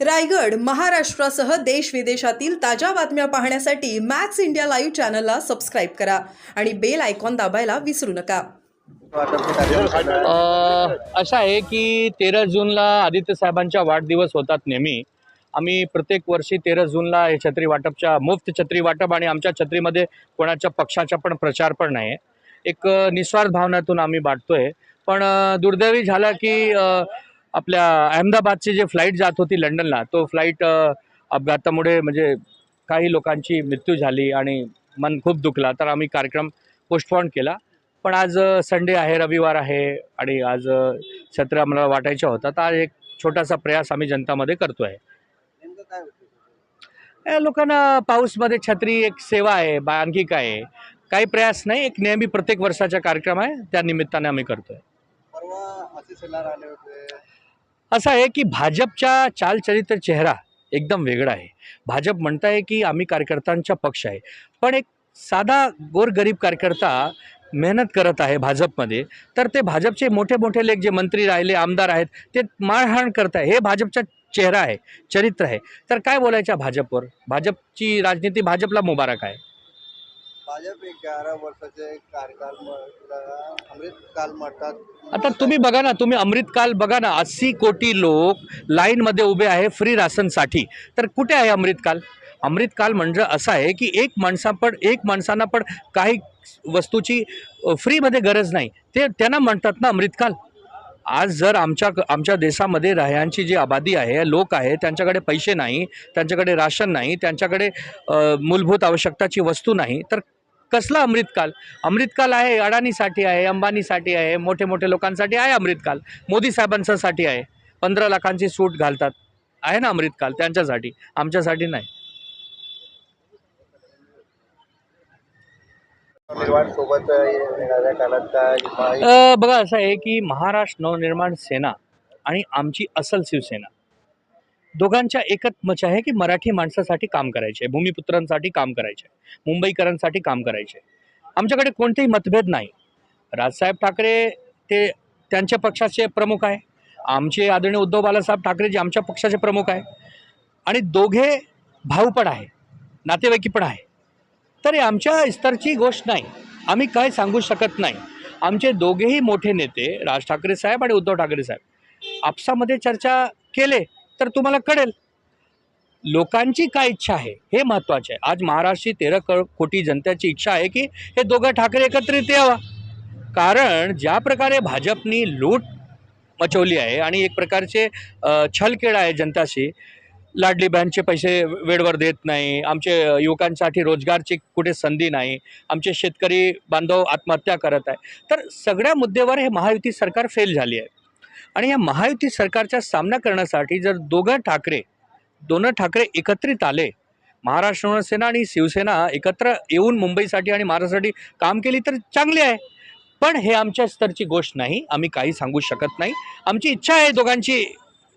रायगड महाराष्ट्रासह देश विदेशातील ताज्या बातम्या पाहण्यासाठी मॅक्स इंडिया लाईव्ह चॅनलला सबस्क्राईब करा आणि बेल आयकॉन दाबायला विसरू नका. अशा असं आहे की तेरा जूनला आदित्य साहेबांच्या वाढदिवस होतात नेहमी. आम्ही प्रत्येक वर्षी तेरा जूनला हे छत्री वाटपच्या मुफ्त छत्री वाटप आणि आमच्या छत्रीमध्ये कोणाच्या पक्षाचा पण प्रचार पण नाही. एक निस्वार्थ भावनातून आम्ही वाटतोय पण दुर्दैवी झाला की आपल्या अहमदाबादची जे फ्लाईट जात होती लंडनला तो फ्लाईट अपघातामुळे म्हणजे काही लोकांची मृत्यू झाली आणि मन खूप दुखला. तर आम्ही कार्यक्रम पोस्टपोन केला. पण आज संडे आहे रविवार आहे आणि आज छत्र आम्हाला वाटायच्या होता तर आज एक छोटासा प्रयास आम्ही जनतामध्ये करतो आहे या लोकांना पाऊसमध्ये छत्री एक सेवा आहे बा आणखी काय आहे? काही प्रयास नाही एक नेहमी प्रत्येक वर्षाचा कार्यक्रम आहे. त्या निमित्ताने आम्ही करतो असं आहे की भाजपच्या चालचरित्र चेहरा एकदम वेगळा आहे. भाजप म्हणताय की आम्ही कार्यकर्त्यांचा पक्ष आहे. पण एक साधा गोरगरीब कार्यकर्ता मेहनत करत आहे भाजपमध्ये. तर ते भाजपचे मोठे मोठे लेख जे मंत्री राहिले आमदार आहेत ते मारहाण करत आहे. हे भाजपचा चेहरा आहे चरित्र आहे. तर काय बोलायचं भाजपवर? भाजपची राजनीती भाजपला मुबारक आहे. भाजप एक ग्यारा वर्षाचे कार्यकाल अमृत काल म्हणतात. आता तुम्ही बघा ना तुम्ही अमृतकाल बघा ना अस्सी कोटी लोक लाईनमध्ये उभे आहे फ्री राशनसाठी. तर कुठे आहे अमृतकाल? अमृतकाल म्हणजे असं आहे की एक माणसा पण एक माणसांना पण काही वस्तूची फ्रीमध्ये गरज नाही. ते त्यांना म्हणतात ना अमृतकाल. आज जर आमच्या आमच्या देशामध्ये राह्यांची जी आबादी आहे लोक आहे त्यांच्याकडे पैसे नाही त्यांच्याकडे राशन नाही त्यांच्याकडे मूलभूत आवश्यकताची वस्तू नाही तर कसला अमृतकाल? अमृतकाल आहे अडाणीसाठी आहे अंबानीसाठी आहे मोठे मोठे लोकांसाठी आहे अमृतकाल. मोदी साहेबांसाठी आहे. पंधरा लाखांची सूट घालतात. आहे ना अमृतकाल त्यांच्यासाठी? आमच्यासाठी नाही. बघा असं आहे की महाराष्ट्र नवनिर्माण सेना आणि आमची असल शिवसेना दोघांच्या एकच मच आहे की मराठी माणसासाठी काम करायचे भूमिपुत्रांसाठी काम करायचे मुंबईकरांसाठी काम करायचे. आमच्याकडे कोणतेही मतभेद नाही. राजसाहेब ठाकरे ते त्यांच्या पक्षाचे प्रमुख आहे. आमचे आदरणीय उद्धव बालासाहेब ठाकरे जे आमच्या पक्षाचे प्रमुख आहे. आणि दोघे भाऊ पण आहे नातेवाईकी पण आहे. तर आमच्या स्तरची गोष्ट नाही. आम्ही काय सांगू शकत नाही. आमचे दोघेही मोठे नेते राज ठाकरे साहेब आणि उद्धव ठाकरे साहेब. आपसामध्ये चर्चा केले तर तुम्हाला कळेल. लोकांची काय इच्छा आहे हे महत्त्वाचे आहे. आज महाराष्ट्राची तेरा कोटी जनतेची इच्छा आहे की हे दोघं ठाकरे एकत्रित यावा. कारण ज्या प्रकारे भाजपनी लूट मचवली आहे आणि एक प्रकारचे छलखेळ आहे जनताशी लाडली बँकचे पैसे वेळेवर देत नाही आमचे युवकांसाठी रोजगारची कुठे संधी नाही आमचे शेतकरी बांधव आत्महत्या करत आहे. तर सगळ्या मुद्द्यावर हे महायुती सरकार फेल झाली आहे. आणि या महायुती सरकारचा सामना करण्यासाठी जर दोघं ठाकरे दोनं ठाकरे एकत्रित आले महाराष्ट्र नवसेना आणि शिवसेना एकत्र येऊन मुंबईसाठी आणि महाराष्ट्रासाठी काम केली तर चांगली आहे. पण हे आमच्या स्तरची गोष्ट नाही आम्ही काही सांगू शकत नाही. आमची इच्छा आहे दोघांची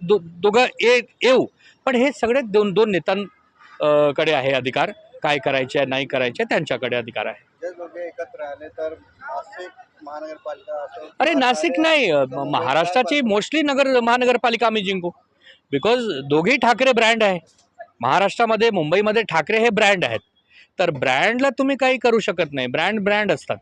दो दोघं ये येऊ. पण हे सगळे दोन दोन नेत्यांकडे कडे आहे अधिकार. काय करायचे आहे, नाही करायचे त्यांच्याकडे अधिकार आहे. जे दोघे एकत्र आले तर नाशिक महानगरपालिका असो अरे नाशिक नाही महाराष्ट्राची मोस्टली नगर महानगरपालिका आम्ही जिंकू. बिकॉज दोघेही ठाकरे ब्रँड आहे. महाराष्ट्रामध्ये मुंबईमध्ये ठाकरे हे ब्रँड आहेत. तर ब्रँडला तुम्ही काही करू शकत नाही. ब्रँड ब्रँड असतात.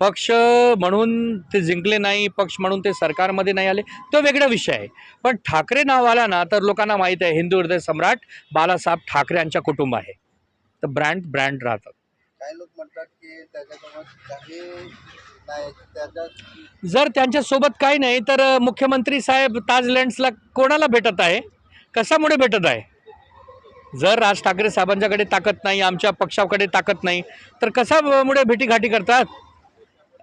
पक्ष म्हणून ते जिंकले नाही पक्ष म्हणून ते सरकारमध्ये नाही आले तो वेगळा विषय आहे. पण ठाकरे नाव आला ना तर लोकांना माहीत आहे हिंदू हृदय सम्राट बाळासाहेब ठाकरे यांच्या कुटुंब आहे. तर ब्रँड ब्रँड राहतात. काही लोक म्हणतात की त्याच्यासोबत काही नाही त्याच्यात जर त्यांच्यासोबत काही नाही तर मुख्यमंत्री साहेब ताज लँड्सला कोणाला भेटत आहे? कशामुळे भेटत आहे? जर राज ठाकरे साहेबांच्याकडे ताकद नाही आमच्या पक्षाकडे ताकद नाही तर कशामुळे भेटीगाठी करतात?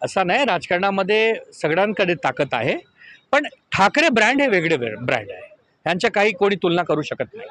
असं नाही राजकारणामध्ये सगळ्यांकडे ताकद आहे. पण ठाकरे ब्रँड हे वेगळे ब्रँड आहे. ह्यांच्या काही कोणी तुलना करू शकत नाही.